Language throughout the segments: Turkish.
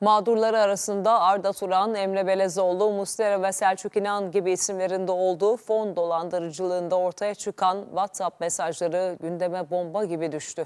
Mağdurları arasında Arda Turan, Emre Belezoğlu, Muslera ve Selçuk İnan gibi isimlerin de olduğu fon dolandırıcılığında ortaya çıkan WhatsApp mesajları gündeme bomba gibi düştü.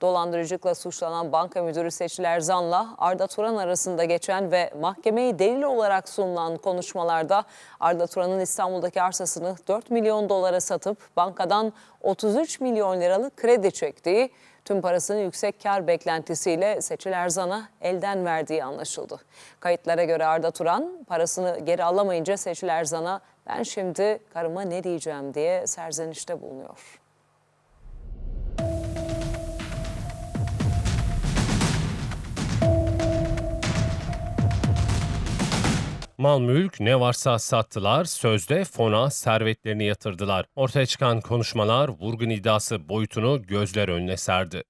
Dolandırıcılıkla suçlanan banka müdürü Seçil Erzan'la Arda Turan arasında geçen ve mahkemeye delil olarak sunulan konuşmalarda Arda Turan'ın İstanbul'daki arsasını 4 milyon dolara satıp bankadan 33 milyon liralık kredi çektiği, tüm parasını yüksek kar beklentisiyle Seçil Erzan'a elden verdiği anlaşıldı. Kayıtlara göre Arda Turan parasını geri alamayınca Seçil Erzan'a ben şimdi karıma ne diyeceğim diye serzenişte bulunuyor. Mal mülk ne varsa sattılar, sözde fona servetlerini yatırdılar. Ortaya çıkan konuşmalar vurgun iddiası boyutunu gözler önüne serdi.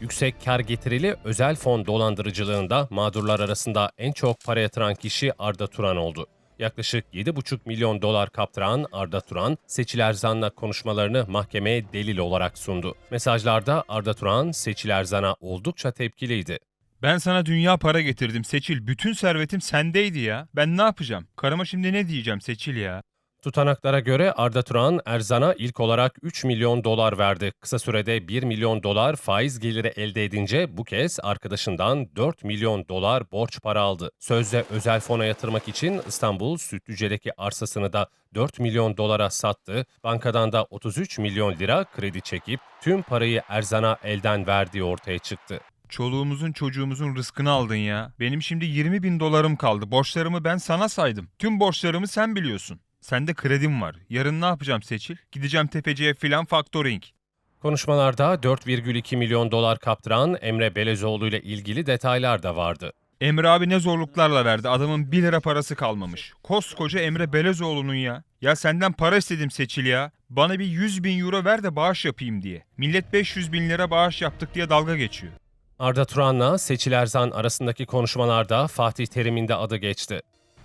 Yüksek kar getirili özel fon dolandırıcılığında mağdurlar arasında en çok para yatıran kişi Arda Turan oldu. Yaklaşık 7,5 milyon dolar kaptıran Arda Turan, Seçil Erzan'la konuşmalarını mahkemeye delil olarak sundu. Mesajlarda Arda Turan, Seçil Erzan'a oldukça tepkiliydi. Ben sana dünya para getirdim Seçil. Bütün servetim sendeydi ya. Ben ne yapacağım? Karıma şimdi ne diyeceğim Seçil ya? Tutanaklara göre Arda Turan, Erzan'a ilk olarak 3 milyon dolar verdi. Kısa sürede 1 milyon dolar faiz geliri elde edince bu kez arkadaşından 4 milyon dolar borç para aldı. Sözde özel fona yatırmak için İstanbul Sütlüce'deki arsasını da 4 milyon dolara sattı. Bankadan da 33 milyon lira kredi çekip tüm parayı Erzan'a elden verdiği ortaya çıktı. Çoluğumuzun çocuğumuzun rızkını aldın ya. Benim şimdi 20 bin dolarım kaldı. Borçlarımı ben sana saydım. Tüm borçlarımı sen biliyorsun. Sende kredim var. Yarın ne yapacağım Seçil? Gideceğim tefeciye filan factoring. Konuşmalarda 4,2 milyon dolar kaptıran Emre Belezoğlu ile ilgili detaylar da vardı. Emre abi ne zorluklarla verdi. Adamın 1 lira parası kalmamış. Koskoca Emre Belezoğlu'nun ya. Ya senden para istedim Seçil ya. Bana bir 100 bin euro ver de bağış yapayım diye. Millet 500 bin lira bağış yaptık diye dalga geçiyor. Arda Turan'la Seçil Erzan arasındaki konuşmalarda Fatih Terim'in de adı geçti.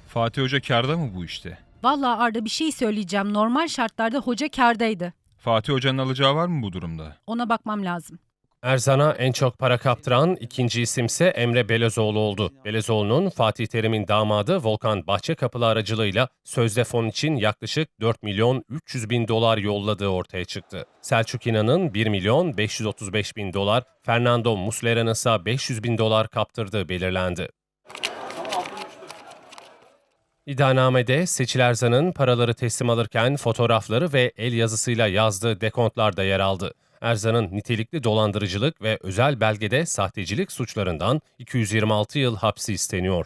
Fatih Hoca karda mı bu işte? Vallahi Arda bir şey söyleyeceğim. Normal şartlarda hoca kardaydı. Fatih Hoca'nın alacağı var mı bu durumda? Ona bakmam lazım. Erzan'a en çok para kaptıran ikinci isimse Emre Belezoğlu oldu. Belezoğlu'nun Fatih Terim'in damadı Volkan Bahçekapılı aracılığıyla sözde fon için yaklaşık 4 milyon 300 bin dolar yolladığı ortaya çıktı. Selçuk İnan'ın 1 milyon 535 bin dolar, Fernando Muslera'nın ise 500 bin dolar kaptırdığı belirlendi. İddianamede Seçil Erzan'ın paraları teslim alırken fotoğrafları ve el yazısıyla yazdığı dekontlar da yer aldı. Erzan'ın nitelikli dolandırıcılık ve özel belgede sahtecilik suçlarından 226 yıl hapsi isteniyor.